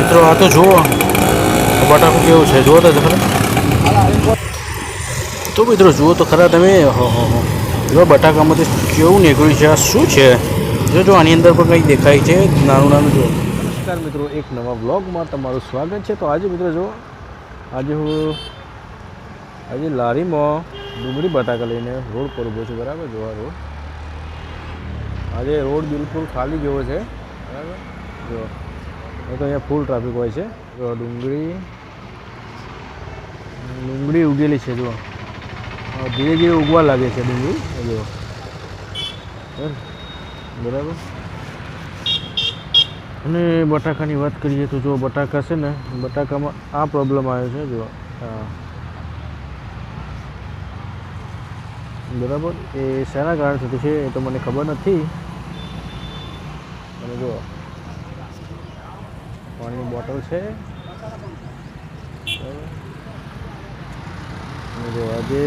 મિત્રો, આ તો જુઓ. બટાકું કેવું છે? જુઓ તો ખરા. તો મિત્રો, જુઓ તો ખરા તમે. જો બટાકામાંથી કેવું નીકળ્યું છે? આ શું છે? જો જો, આની અંદર પણ કંઈક દેખાય છે. નાનું નાનું જો નમસ્કાર મિત્રો, એક નવા બ્લોગમાં તમારું સ્વાગત છે. તો આજે મિત્રો જો આજે હું, આજે લારીમાં ડુંગળી બટાકા લઈને રોડ પર ઊભો છું. બરાબર? જોવા રોડ. આજે રોડ બિલકુલ ખાલી જેવો છે. બરાબર? જો નહીં તો અહીંયા ફૂલ ટ્રાફિક હોય છે. જો ડુંગળી ડુંગળી ઉગેલી છે જો ધીરે ધીરે ઉગવા લાગે છે ડુંગળી. એ જો બરાબર? અને બટાકાની વાત કરીએ તો જો બટાકા છે ને, બટાકામાં આ પ્રોબ્લેમ આવ્યો છે જો બરાબર? એ શેના કારણે થતું છે એ તો મને ખબર નથી. અને જો પાણીની બોટલ છે. જો આજે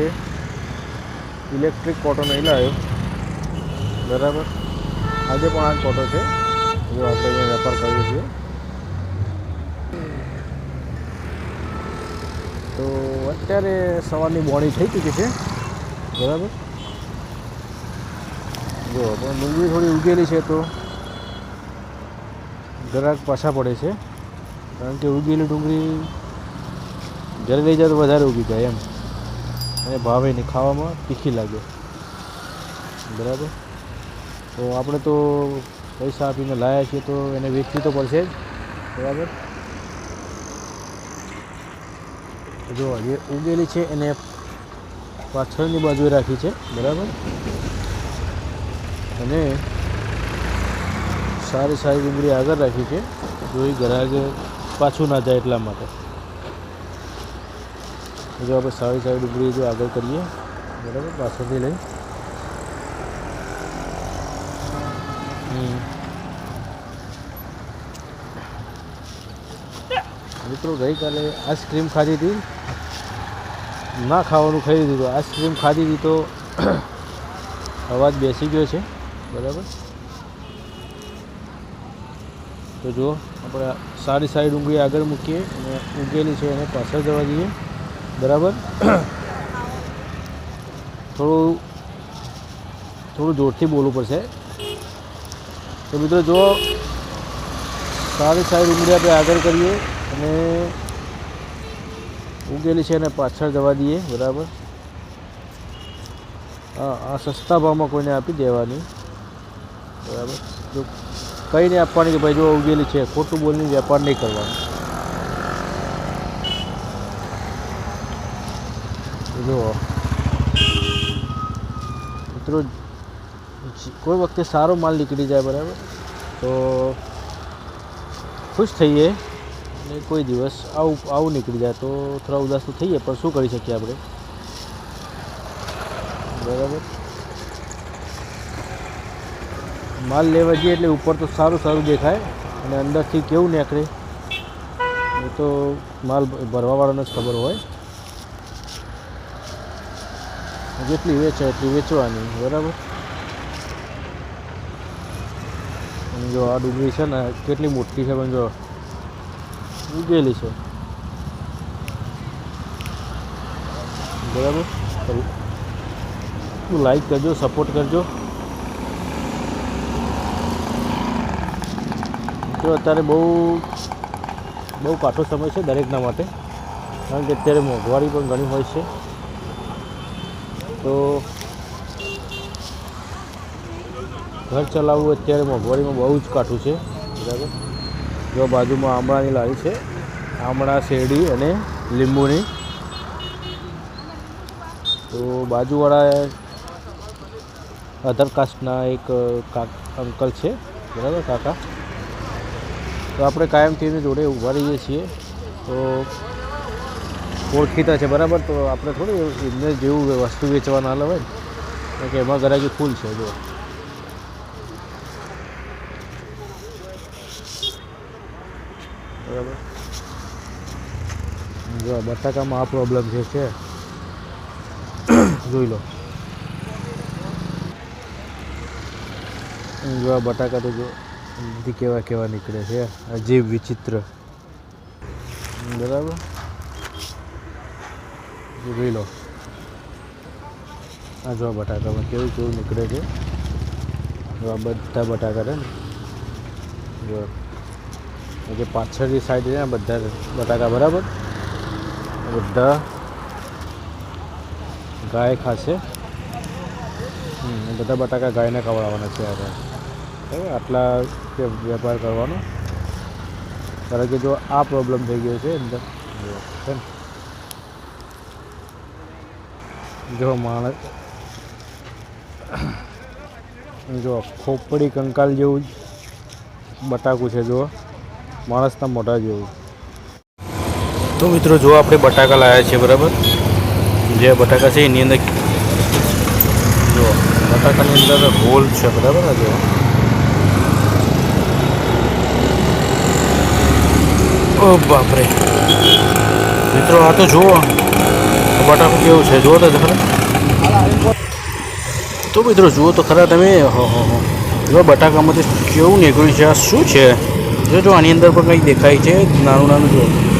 ઇલેક્ટ્રિક કોટો નહીં લાવ્યો. બરાબર? આજે પણ આ જ કોટો છે. જો આપણે અહીંયા વેપાર કરીએ છીએ. તો અત્યારે સવારની બોણી થઈ ચૂકી છે. બરાબર? જો, પણ ડુંગળી થોડી ઉગેલી છે તો જરાક પાછા પડે છે. કારણ કે ઉગેલી ડુંગળી ઘરે લઈ જાય તો વધારે ઉગી જાય એમ. અને ભાવે નહીં, ખાવામાં તીખી લાગે. બરાબર? તો આપણે તો પૈસા આપીને લાયા છીએ તો એને વેચવી તો પડશે જ. બરાબર? જો, જે ઉગેલી છે એને પાછળની બાજુએ રાખી છે. બરાબર? અને સારી સારી ડુંગળી આગળ રાખી છે, જો એ ગ્રાહકે પાછું ના જાય એટલા માટે. જો આપણે સારી સારી ડુંગળી જો આગળ કરીએ, બરાબર, પાછળથી લઈ. મિત્રો, ગઈકાલે આઈસ્ક્રીમ ખાધી હતી. ના ખાવાનું ખાઈ લીધું આઈસ્ક્રીમ ખાધી હતી તો અવાજ બેસી ગયો છે, બરાબર. તો જુઓ, આપણે સારી સારી ડુંગળી આગળ મૂકીએ અને ઉગેલી છે એને પાછળ જવા દઈએ. બરાબર? થોડું થોડું જોરથી બોલવું પડશે. તો મિત્રો જો સારી સારી ડુંગળી આપણે આગળ કરીએ અને ઉગેલી છે એને પાછળ જવા દઈએ. બરાબર? હા, આ સસ્તા ભાવમાં કોઈને આપી દેવાની. બરાબર? જો કંઈ નહીં આપવાની કે ભાઈ જો ઉગેલી છે, ખોટું બોલીને વેપાર નહીં કરવાનો. જુઓ મિત્રો, કોઈ વખતે સારો માલ નીકળી જાય, બરાબર? તો ખુશ થઈએ અને કોઈ દિવસ આવું આવું નીકળી જાય તો થોડા ઉદાસ તો થઈએ, પણ શું કરી શકીએ આપણે? બરાબર? માલ લેવા જઈએ એટલે ઉપર તો સારું સારું દેખાય અને અંદરથી કેવું નીકળે. એ તો માલ ભરવાવાળાને જ ખબર હોય. જેટલી વેચાય એટલી વેચવાની, બરાબર? જો આ ડુંગળી છે ને, કેટલી મોટી છે પણ જો ઉગેલી છે. બરાબર? લાઈક કરજો સપોર્ટ કરજો. મિત્રો અત્યારે બહુ બહુ કાઠો સમય છે દરેકના માટે. કારણ કે અત્યારે મોંઘવારી પણ ઘણી હોય છે. તો ઘર ચલાવવું અત્યારે મોંઘવારીમાં બહુ જ કાઠું છે. બરાબર? જો બાજુમાં આમળાની લારી છે. આમળા, શેરડી અને લીંબુની. તો બાજુવાળા અધર કાસ્ટના એક અંકલ છે. બરાબર, કાકા? તો આપણે કાયમથી એમની જોડે ઊભા રહીએ છીએ. તો ઓળખીતા છે, બરાબર? તો આપણે થોડી એમને જેવું વસ્તુ વેચવા ના. લવાય કે એમાં ગરાકી ફૂલ છે, જો. બરાબર? જો બટાકામાં આ પ્રોબ્લેમ જે છે. જોઈ લો. જો બટાકા તો જો બધી કેવા કેવા નીકળે છે? અજીબ વિચિત્ર. બરાબર? જોઈ લો. આ જો આ બટાકામાં કેવું કેવું નીકળે છે? આ બધા બટાકા છે ને, જો જે પાછળની સાઈડ છે ને, આ બધા બટાકા, બરાબર? બધા ગાય ખાશે. બધા બટાકા ગાયને ખવડાવવાના છે આપણે આટલા કે વેપાર કરવાનો? કારણ કે જો આ પ્રોબ્લેમ થઈ ગયો છે અંદર, છે ને? જો માણસ, જો ખોપડી કંકાલ જેવું જ બટાકું છે જો માણસના મોઢા જેવું. તો મિત્રો જો આપણે બટાકા લાવ્યા છે બરાબર? જે બટાકા છે, એની અંદર જો બટાકાની અંદર હોલ છે, બરાબર? જો ઓ બાપરે. મિત્રો, આ તો જુઓ. બટાકું કેવું છે? જુઓ તો ખરા તો મિત્રો, જુઓ તો ખરા તમે. હો હો હો. જો, બટાકામાંથી કેવું નીકળ્યું છે? આ શું છે? જો જો, આની અંદર પણ કંઈક દેખાય છે. નાનું નાનું જો